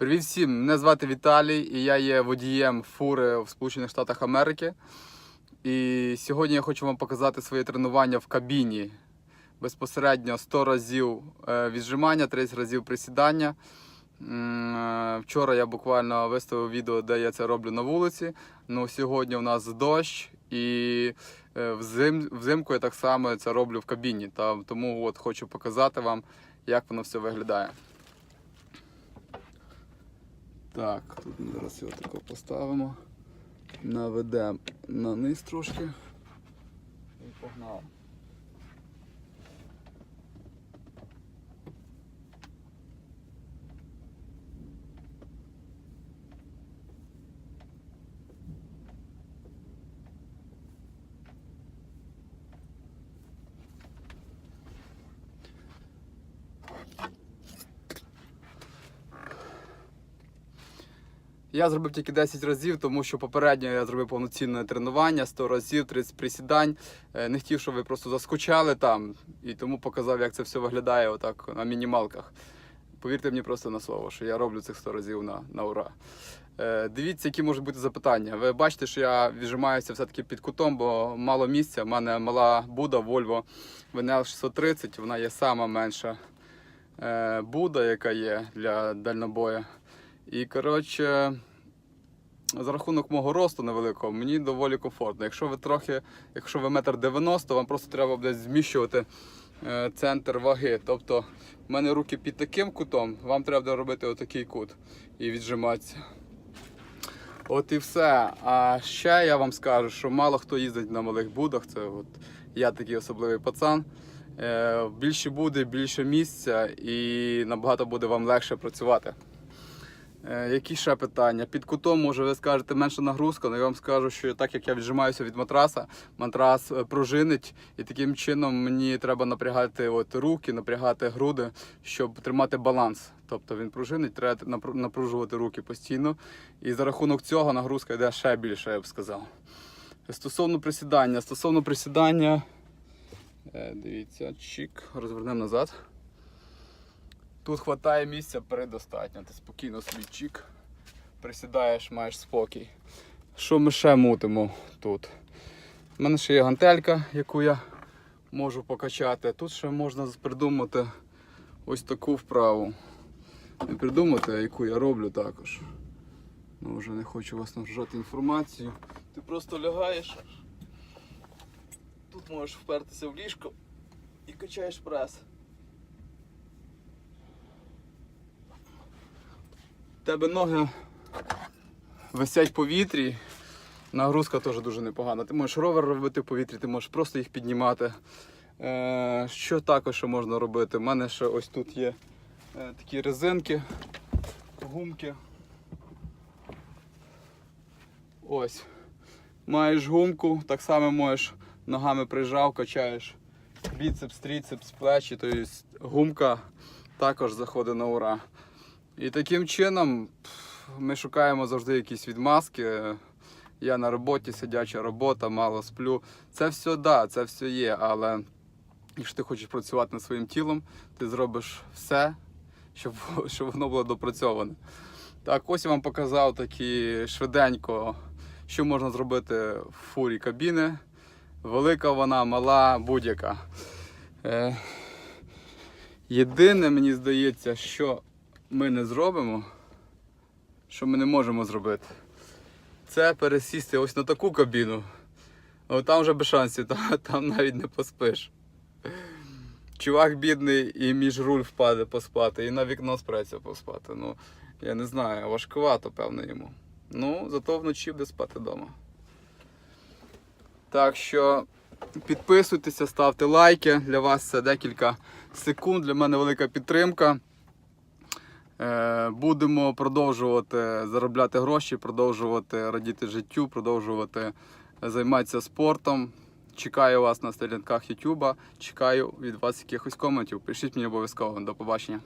Привіт всім! Мене звати Віталій і я є водієм фури в Сполучених Штатах Америки. І сьогодні я хочу вам показати своє тренування в кабіні. Безпосередньо 100 разів е, віджимання, 30 разів присідання. Е, Вчора я буквально виставив відео, де я це роблю на вулиці. Ну, сьогодні у нас дощ і е, взим, взимку я так само це роблю в кабіні. Тому от хочу показати вам, як воно все виглядає. Так, тут ми зараз його тако поставимо. Наведемо на низ трошки. І погнали. Я зробив тільки 10 разів, тому що попередньо я зробив повноцінне тренування, 100 разів, 30 присідань. Е, Не хотів, щоб ви просто заскучали там, і тому показав, як це все виглядає отак на мінімалках. Повірте мені просто на слово, що я роблю цих 100 разів на, на ура. Е, Дивіться, які можуть бути запитання. Ви бачите, що я віджимаюся все-таки під кутом, бо мало місця. У мене мала Буда Volvo VNL 630, вона є сама менша е, Буда, яка є для дальнобою. І коротше, за рахунок мого росту невеликого, мені доволі комфортно. Якщо ви трохи, якщо ви метр 90, вам просто треба буде зміщувати е, центр ваги. Тобто в мене руки під таким кутом, вам треба буде робити отакий кут і віджиматися. От і все. А ще я вам скажу, що мало хто їздить на малих будах. Це от я такий особливий пацан. Е, більше буде, більше місця і набагато буде вам легше працювати. Е, Які ще питання? Під кутом, може, ви скажете менша нагрузка, але я вам скажу, що так як я віджимаюся від матраса, матрас е, пружинить, і таким чином мені треба напрягати от руки, напрягати груди, щоб тримати баланс. Тобто він пружинить, треба напружувати руки постійно. І за рахунок цього нагрузка йде ще більше, я б сказав. Стосовно присідання, стосовно присідання, е, дивіться, чик, розвернемо назад. Тут вистачає місця передостатньо. Ти спокійно собі чік. Присідаєш, маєш спокій. Що ми ще мутимо тут? У мене ще є гантелька, яку я можу покачати. Тут ще можна придумати ось таку вправу. Не придумати, яку я роблю також. Ну, вже не хочу вас нажати інформацію. Ти просто лягаєш. Тут можеш впертися в ліжко і качаєш прес. Тебе ноги висять в повітрі. Нагрузка теж дуже непогана. Ти можеш ровер робити в повітрі, ти можеш просто їх піднімати. Е, що також можна робити? У мене ще ось тут є е, такі резинки, гумки. Ось. Маєш гумку, так само можеш ногами прижав, качаєш біцепс, тріцепс, плечі, тобто гумка також заходить на ура. І таким чином ми шукаємо завжди якісь відмазки. Я на роботі, сидяча робота, мало сплю. Це все да, це все є, але якщо ти хочеш працювати над своїм тілом, ти зробиш все, щоб, щоб воно було допрацьоване. Так, ось я вам показав такі швиденько, що можна зробити в фурі кабіни. Велика вона, мала, будь-яка. Е, єдине, мені здається, що ми не зробимо, що ми не можемо зробити, це пересісти ось на таку кабіну. О, там вже без шансів, там, там навіть не поспиш. Чувак бідний і між руль впаде поспати, і на вікно спреться поспати. Ну, я не знаю, важкувато, певно, йому. Ну, зато вночі буде спати вдома. Так що підписуйтеся, ставте лайки. Для вас це декілька секунд. Для мене велика підтримка. Е, Будемо продовжувати заробляти гроші, продовжувати радіти життю, продовжувати займатися спортом. Чекаю вас на сторінках Ютуба. чекаю від вас якихось коментів. Пишіть мені обов'язково. До побачення.